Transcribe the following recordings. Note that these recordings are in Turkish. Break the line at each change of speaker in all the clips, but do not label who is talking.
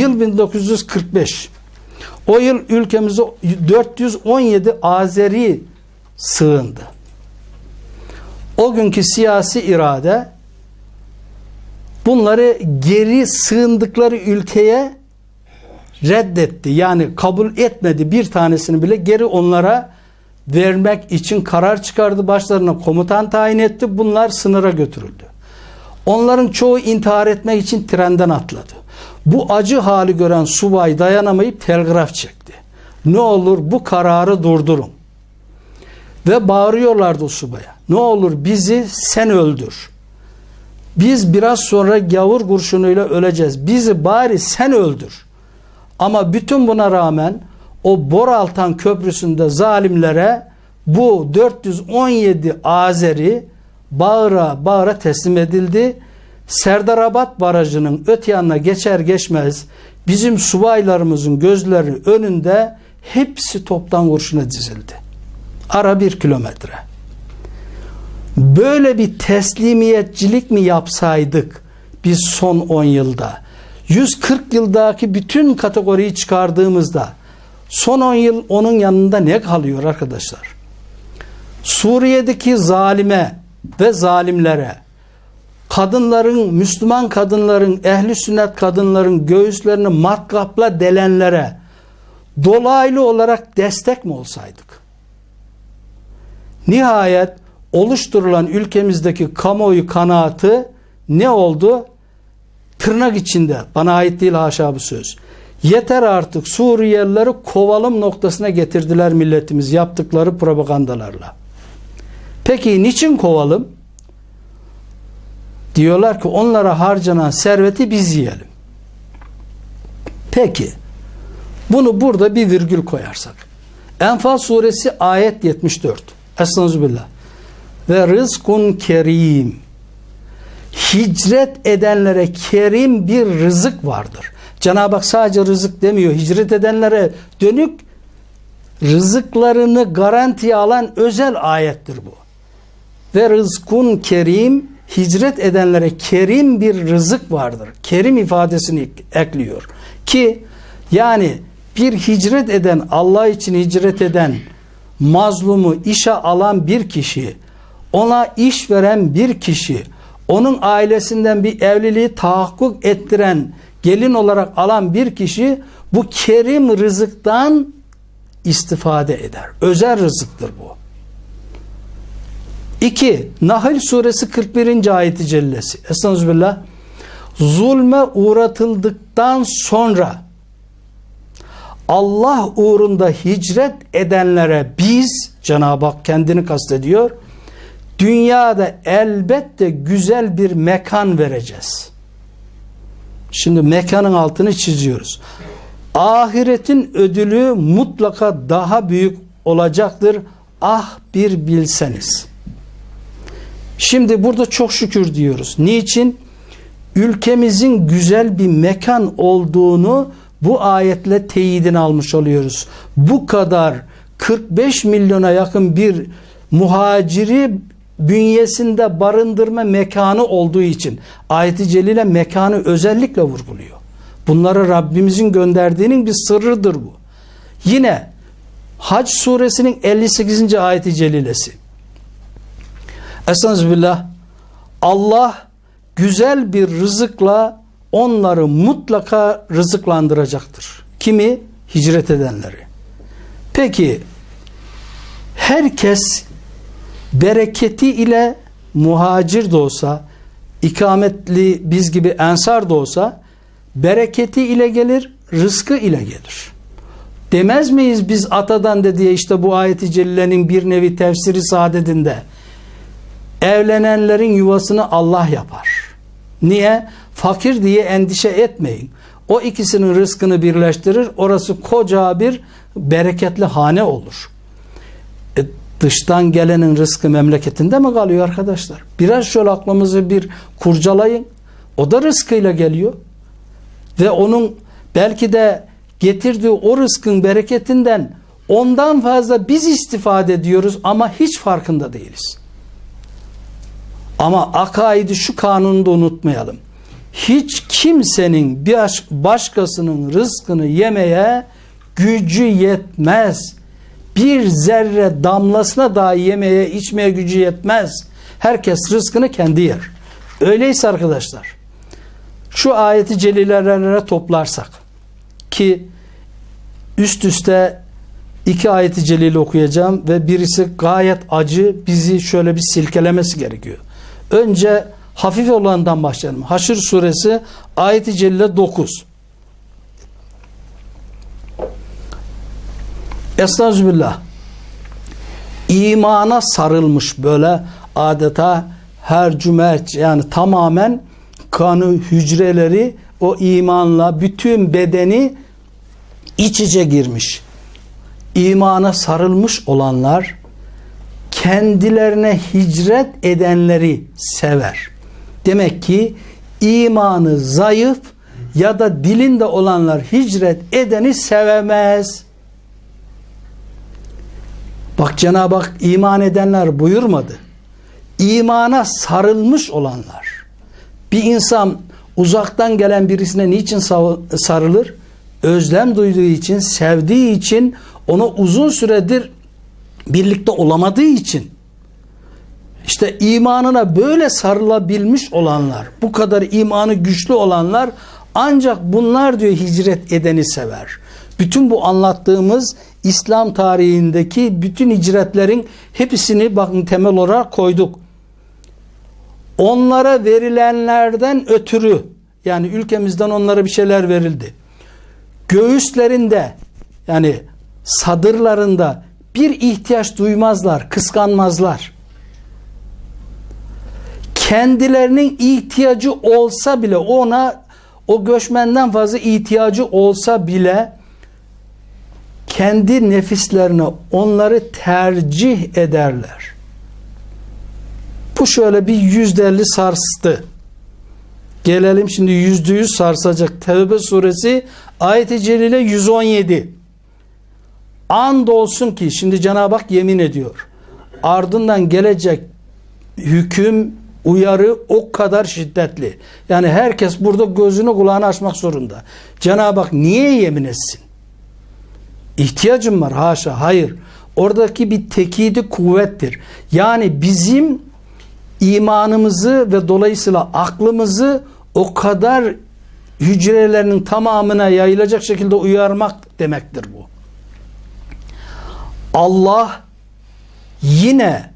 Yıl 1945. O yıl ülkemize 417 Azeri sığındı. O günkü siyasi irade bunları geri sığındıkları ülkeye reddetti. Yani kabul etmedi bir tanesini bile geri onlara vermek için karar çıkardı. Başlarına komutan tayin etti. Bunlar sınıra götürüldü. Onların çoğu intihar etmek için trenden atladı. Bu acı hali gören subay dayanamayıp telgraf çekti. Ne olur bu kararı durdurun. Ve bağırıyorlardı subaya. Ne olur bizi sen öldür. Biz biraz sonra gavur kurşunuyla öleceğiz. Bizi bari sen öldür. Ama bütün buna rağmen o Boraltan Köprüsü'nde zalimlere bu 417 Azeri bağıra bağıra teslim edildi. Serdarabat Barajı'nın öte yanına geçer geçmez bizim subaylarımızın gözleri önünde hepsi toptan kurşuna dizildi. Ara bir kilometre. Böyle bir teslimiyetçilik mi yapsaydık biz son 10 yılda? 140 yıldaki bütün kategoriyi çıkardığımızda son 10 yıl onun yanında ne kalıyor arkadaşlar? Suriye'deki zalime ve zalimlere kadınların, Müslüman kadınların, ehli sünnet kadınların göğüslerini matkapla delenlere dolaylı olarak destek mi olsaydık? Nihayet oluşturulan ülkemizdeki kamuoyu kanaatı ne oldu? Tırnak içinde bana ait değil haşa bu söz. Yeter artık Suriyelileri kovalım noktasına getirdiler milletimiz yaptıkları propagandalarla. Peki niçin kovalım? Diyorlar ki onlara harcanan serveti biz yiyelim. Peki bunu burada bir virgül koyarsak. Enfal suresi ayet 74. Estağfirullah. Ve rızkun kerim. Hicret edenlere kerim bir rızık vardır. Cenab-ı Hak sadece rızık demiyor. Hicret edenlere dönük rızıklarını garantiye alan özel ayettir bu. Ve rızkun kerim hicret edenlere kerim bir rızık vardır. Kerim ifadesini ekliyor. Ki yani bir hicret eden Allah için hicret eden mazlumu işe alan bir kişi ona iş veren bir kişi onun ailesinden bir evliliği tahakkuk ettiren gelin olarak alan bir kişi bu kerim rızıktan istifade eder. Özel rızıktır bu. 2. Nahl suresi 41. ayeti cellesi. Estağfirullah. Zulme uğratıldıktan sonra Allah uğrunda hicret edenlere biz Cenab-ı Hak kendini kastediyor. Dünyada elbette güzel bir mekan vereceğiz. Şimdi mekanın altını çiziyoruz. Ahiretin ödülü mutlaka daha büyük olacaktır. Ah bir bilseniz. Şimdi burada çok şükür diyoruz. Niçin? Ülkemizin güzel bir mekan olduğunu bu ayetle teyidini almış oluyoruz. Bu kadar 45 milyona yakın bir muhaciri bünyesinde barındırma mekanı olduğu için ayet-i celile mekanı özellikle vurguluyor. Bunları Rabbimizin gönderdiğinin bir sırrıdır bu. Yine Hac suresinin 58. ayet-i celilesi. Estağfirullah. Allah güzel bir rızıkla onları mutlaka rızıklandıracaktır. Kimi? Hicret edenleri. Peki herkes bereketi ile muhacir de olsa, ikametli biz gibi ensar da olsa bereketi ile gelir, rızkı ile gelir. Demez miyiz biz atadan de diye işte bu ayeti cellenin bir nevi tefsiri saadetinde evlenenlerin yuvasını Allah yapar. Niye? Fakir diye endişe etmeyin. O ikisinin rızkını birleştirir. Orası koca bir bereketli hane olur. E, dıştan gelenin rızkı memleketinde mi kalıyor arkadaşlar? Biraz şöyle aklımızı bir kurcalayın. O da rızkıyla geliyor. Ve onun belki de getirdiği o rızkın bereketinden ondan fazla biz istifade ediyoruz ama hiç farkında değiliz. Ama akaidi şu kanunu da unutmayalım. hiç kimsenin bir baş- başkasının rızkını yemeye gücü yetmez. Bir zerre damlasına dahi yemeye içmeye gücü yetmez. Herkes rızkını kendi yer. Öyleyse arkadaşlar şu ayeti celilelerine toplarsak ki üst üste iki ayeti celil okuyacağım ve birisi gayet acı bizi şöyle bir silkelemesi gerekiyor. Önce hafif olandan başlayalım. Haşr suresi ayeti celile 9. Estağfirullah. İmana sarılmış böyle adeta her cümerç yani tamamen kanı hücreleri o imanla bütün bedeni iç içe girmiş. İmana sarılmış olanlar kendilerine hicret edenleri sever. Demek ki imanı zayıf ya da dilinde olanlar hicret edeni sevemez. Bak Cenab-ı Hak iman edenler buyurmadı. İmana sarılmış olanlar. Bir insan uzaktan gelen birisine niçin sarılır? Özlem duyduğu için, sevdiği için, ona uzun süredir birlikte olamadığı için. İşte imanına böyle sarılabilmiş olanlar, bu kadar imanı güçlü olanlar ancak bunlar diyor hicret edeni sever. Bütün bu anlattığımız İslam tarihindeki bütün hicretlerin hepsini bakın temel olarak koyduk. Onlara verilenlerden ötürü yani ülkemizden onlara bir şeyler verildi. Göğüslerinde yani sadırlarında bir ihtiyaç duymazlar, kıskanmazlar. Kendilerinin ihtiyacı olsa bile ona o göçmenden fazla ihtiyacı olsa bile kendi nefislerine onları tercih ederler. Bu şöyle bir yüzde elli sarstı. Gelelim şimdi yüzde yüz sarsacak. Tevbe suresi ayet-i celile 117. And olsun ki şimdi Cenab-ı Hak yemin ediyor. Ardından gelecek hüküm uyarı o kadar şiddetli. Yani herkes burada gözünü kulağını açmak zorunda. Cenab-ı Hak niye yemin etsin? İhtiyacım var haşa hayır. Oradaki bir tekidi kuvvettir. Yani bizim imanımızı ve dolayısıyla aklımızı o kadar hücrelerinin tamamına yayılacak şekilde uyarmak demektir bu. Allah yine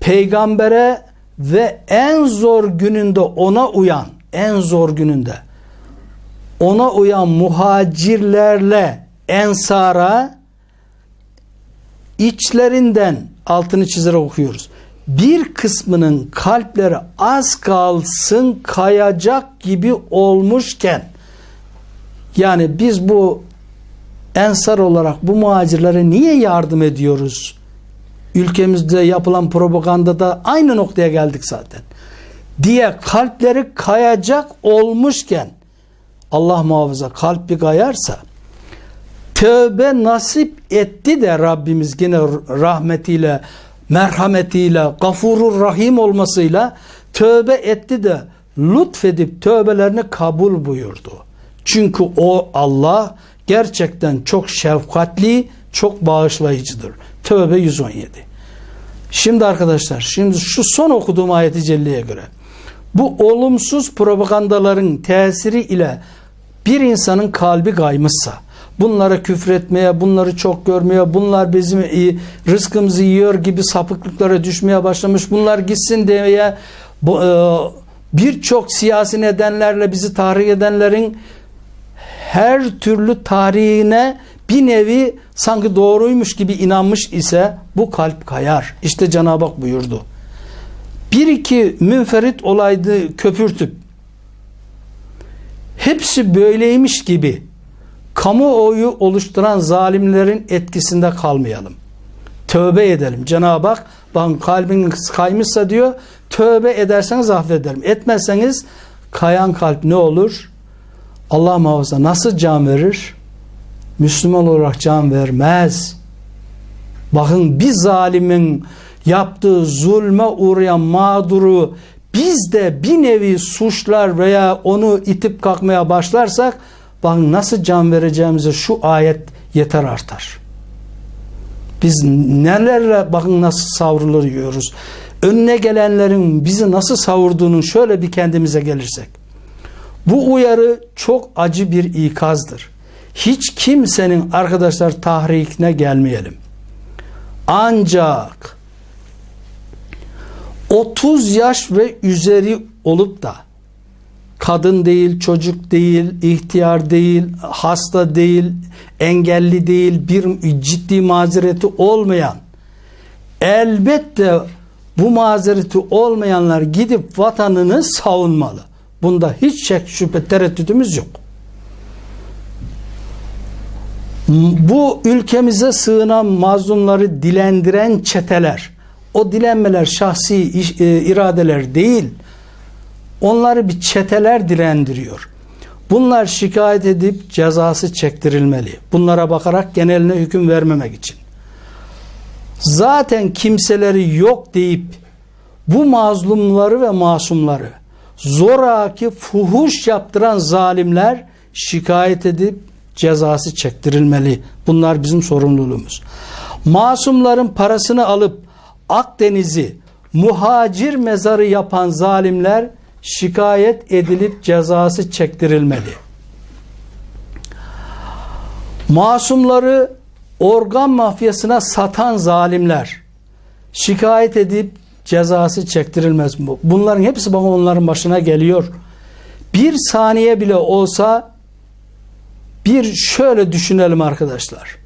peygambere ve en zor gününde ona uyan, en zor gününde ona uyan muhacirlerle ensara içlerinden altını çizerek okuyoruz. Bir kısmının kalpleri az kalsın kayacak gibi olmuşken yani biz bu ensar olarak bu muhacirlere niye yardım ediyoruz? Ülkemizde yapılan propagandada aynı noktaya geldik zaten. Diye kalpleri kayacak olmuşken Allah muhafaza kalp bir kayarsa tövbe nasip etti de Rabbimiz yine rahmetiyle merhametiyle gafurur rahim olmasıyla tövbe etti de lütfedip tövbelerini kabul buyurdu. Çünkü o Allah gerçekten çok şefkatli, çok bağışlayıcıdır. Tövbe 117. Şimdi arkadaşlar, şimdi şu son okuduğum ayeti celliye göre bu olumsuz propagandaların tesiri ile bir insanın kalbi kaymışsa, bunlara küfretmeye, bunları çok görmeye, bunlar bizim iyi, rızkımızı yiyor gibi sapıklıklara düşmeye başlamış, bunlar gitsin bu, e, birçok siyasi nedenlerle bizi tahrik edenlerin her türlü tarihine bir nevi sanki doğruymuş gibi inanmış ise bu kalp kayar. İşte Cenab-ı Hak buyurdu. Bir iki münferit olaydı köpürtüp hepsi böyleymiş gibi kamuoyu oluşturan zalimlerin etkisinde kalmayalım. Tövbe edelim. Cenab-ı Hak ben kalbiniz kaymışsa diyor tövbe ederseniz affederim. Etmezseniz kayan kalp ne olur? Allah muhafaza nasıl can verir? Müslüman olarak can vermez. Bakın bir zalimin yaptığı zulme uğrayan mağduru biz de bir nevi suçlar veya onu itip kalkmaya başlarsak bakın nasıl can vereceğimize şu ayet yeter artar. Biz nelerle bakın nasıl savruluyoruz. Önüne gelenlerin bizi nasıl savurduğunun şöyle bir kendimize gelirsek. Bu uyarı çok acı bir ikazdır. Hiç kimsenin arkadaşlar tahrikine gelmeyelim. Ancak 30 yaş ve üzeri olup da kadın değil, çocuk değil, ihtiyar değil, hasta değil, engelli değil, bir ciddi mazereti olmayan elbette bu mazereti olmayanlar gidip vatanını savunmalı. Bunda hiç şek şüphe tereddütümüz yok. Bu ülkemize sığınan mazlumları dilendiren çeteler, o dilenmeler şahsi iş- e, iradeler değil, onları bir çeteler dilendiriyor. Bunlar şikayet edip cezası çektirilmeli. Bunlara bakarak geneline hüküm vermemek için. Zaten kimseleri yok deyip bu mazlumları ve masumları zoraki fuhuş yaptıran zalimler şikayet edip cezası çektirilmeli. Bunlar bizim sorumluluğumuz. Masumların parasını alıp Akdeniz'i muhacir mezarı yapan zalimler şikayet edilip cezası çektirilmeli. Masumları organ mafyasına satan zalimler şikayet edip cezası çektirilmez? Bunların hepsi bana onların başına geliyor. Bir saniye bile olsa bir şöyle düşünelim arkadaşlar.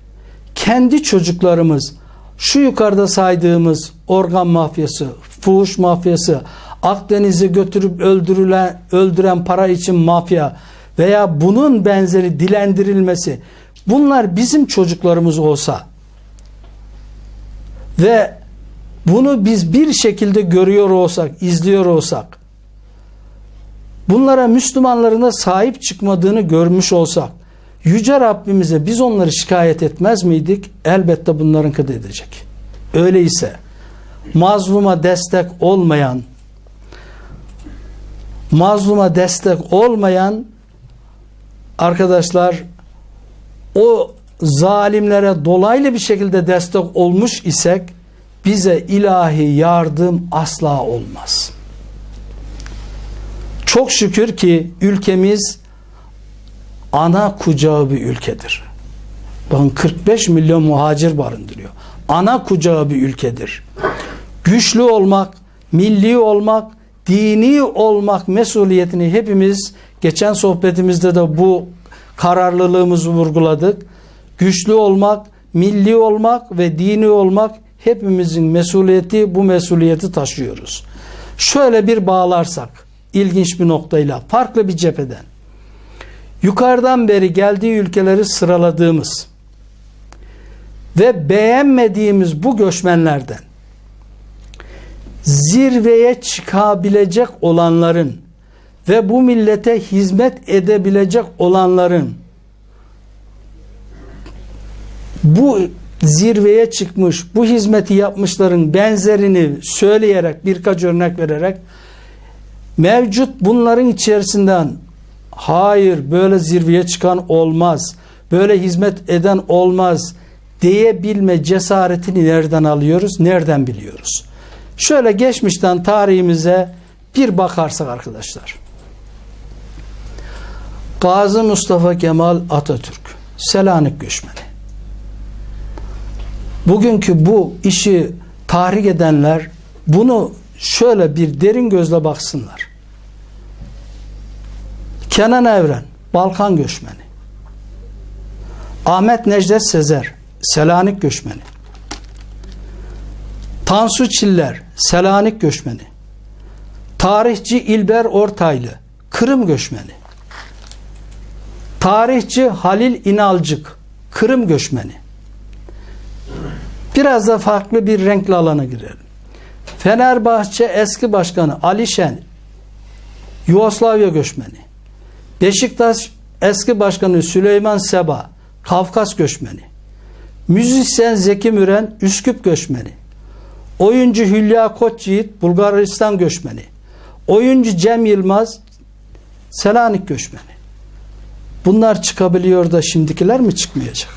Kendi çocuklarımız şu yukarıda saydığımız organ mafyası, fuhuş mafyası, Akdeniz'i götürüp öldürülen, öldüren para için mafya veya bunun benzeri dilendirilmesi bunlar bizim çocuklarımız olsa ve bunu biz bir şekilde görüyor olsak, izliyor olsak bunlara Müslümanların sahip çıkmadığını görmüş olsak Yüce Rabbimize biz onları şikayet etmez miydik? Elbette bunların kıd edecek. Öyleyse mazluma destek olmayan mazluma destek olmayan arkadaşlar o zalimlere dolaylı bir şekilde destek olmuş isek bize ilahi yardım asla olmaz. Çok şükür ki ülkemiz ana kucağı bir ülkedir. Bakın 45 milyon muhacir barındırıyor. Ana kucağı bir ülkedir. Güçlü olmak, milli olmak, dini olmak mesuliyetini hepimiz geçen sohbetimizde de bu kararlılığımızı vurguladık. Güçlü olmak, milli olmak ve dini olmak hepimizin mesuliyeti bu mesuliyeti taşıyoruz. Şöyle bir bağlarsak ilginç bir noktayla farklı bir cepheden yukarıdan beri geldiği ülkeleri sıraladığımız ve beğenmediğimiz bu göçmenlerden zirveye çıkabilecek olanların ve bu millete hizmet edebilecek olanların bu zirveye çıkmış, bu hizmeti yapmışların benzerini söyleyerek birkaç örnek vererek mevcut bunların içerisinden hayır böyle zirveye çıkan olmaz, böyle hizmet eden olmaz diyebilme cesaretini nereden alıyoruz, nereden biliyoruz? Şöyle geçmişten tarihimize bir bakarsak arkadaşlar. Gazi Mustafa Kemal Atatürk, Selanik göçmeni. Bugünkü bu işi tahrik edenler bunu şöyle bir derin gözle baksınlar. Kenan Evren, Balkan göçmeni. Ahmet Necdet Sezer, Selanik göçmeni. Tansu Çiller, Selanik göçmeni. Tarihçi İlber Ortaylı, Kırım göçmeni. Tarihçi Halil İnalcık, Kırım göçmeni. Biraz da farklı bir renkli alana girelim. Fenerbahçe eski başkanı Ali Şen, Yugoslavya göçmeni. Beşiktaş eski başkanı Süleyman Seba, Kafkas göçmeni. Müzisyen Zeki Müren, Üsküp göçmeni. Oyuncu Hülya Koçyiğit, Bulgaristan göçmeni. oyuncu Cem Yılmaz Selanik göçmeni. Bunlar çıkabiliyor da şimdikiler mi çıkmayacak?